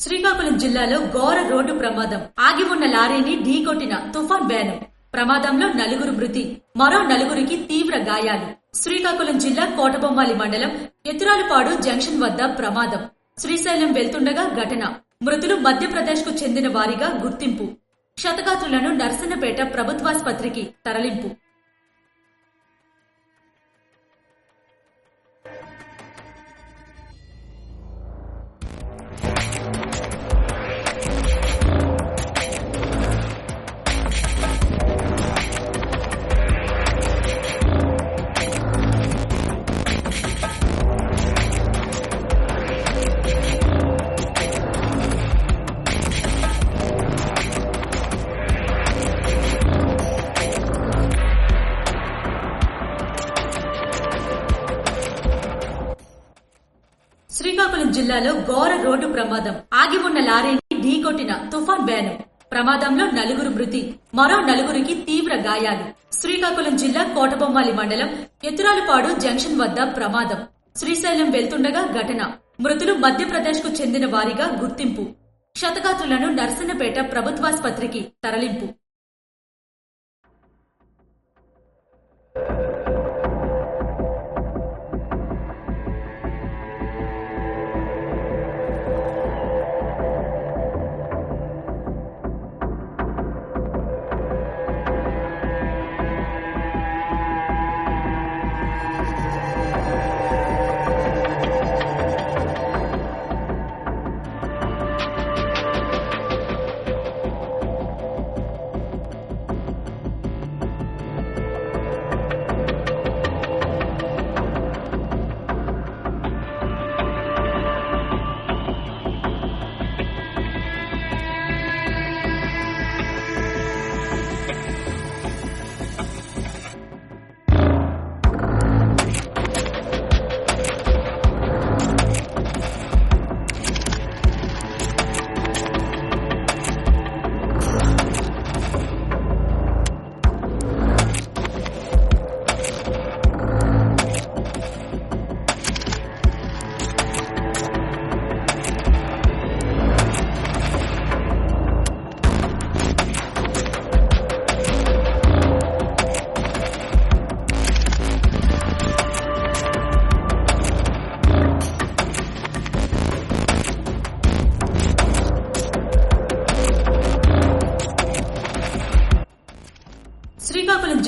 శ్రీకాకుళం జిల్లాలో ఘోర రోడ్డు ప్రమాదం. ఆగి ఉన్న లారీని ఢీకొట్టిన తుఫాన్ వ్యాను ప్రమాదంలో నలుగురు మృతి. మరో నలుగురికి తీవ్ర గాయాలు. శ్రీకాకుళం జిల్లా కోటబొమ్మాలి మండలం ఎత్తురాలపాడు జంక్షన్ వద్ద ప్రమాదం. శ్రీశైలం వెళ్తుండగా ఘటన. మృతులు మధ్యప్రదేశ్కు చెందిన వారిగా గుర్తింపు. క్షతగాత్రులను నర్సన్నపేట ప్రభుత్వాసుపత్రికి తరలింపు. శ్రీకాకుళం జిల్లాలో ఘోర రోడ్డు ప్రమాదం. ఆగి ఉన్న లారీని ఢీకొట్టిన తుఫాన్ వ్యాను ప్రమాదంలో నలుగురు మృతి మరో నలుగురికి తీవ్ర గాయాలు. శ్రీకాకుళం జిల్లా కోటబొమ్మాలి మండలం ఎత్తురాలపాడు జంక్షన్ వద్ద ప్రమాదం. శ్రీశైలం వెళ్తుండగా ఘటన. మృతులు మధ్యప్రదేశ్కు చెందిన వారిగా గుర్తింపు. క్షతగాతులను నర్సన్నపేట ప్రభుత్వాసుపత్రికి తరలింపు.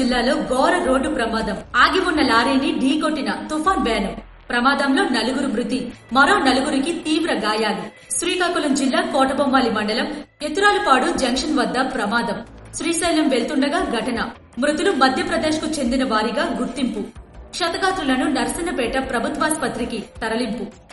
జిల్లాలో ఘోర రోడ్డు ప్రమాదం. ఆగి ఉన్న లారీని ఢీకొట్టిన తుఫాన్ బ్యానం. ప్రమాదంలో నలుగురు మృతి మరో నలుగురికి తీవ్ర గాయాలు. శ్రీకాకుళం జిల్లా కోటబొమ్మాలి మండలం ఎత్తురాలపాడు జంక్షన్ వద్ద ప్రమాదం. శ్రీశైలం వెళ్తుండగా ఘటన. మృతులు మధ్యప్రదేశ్కు చెందిన వారిగా గుర్తింపు. క్షతగాత్రులను నర్సన్నపేట ప్రభుత్వాసుపత్రికి తరలింపు.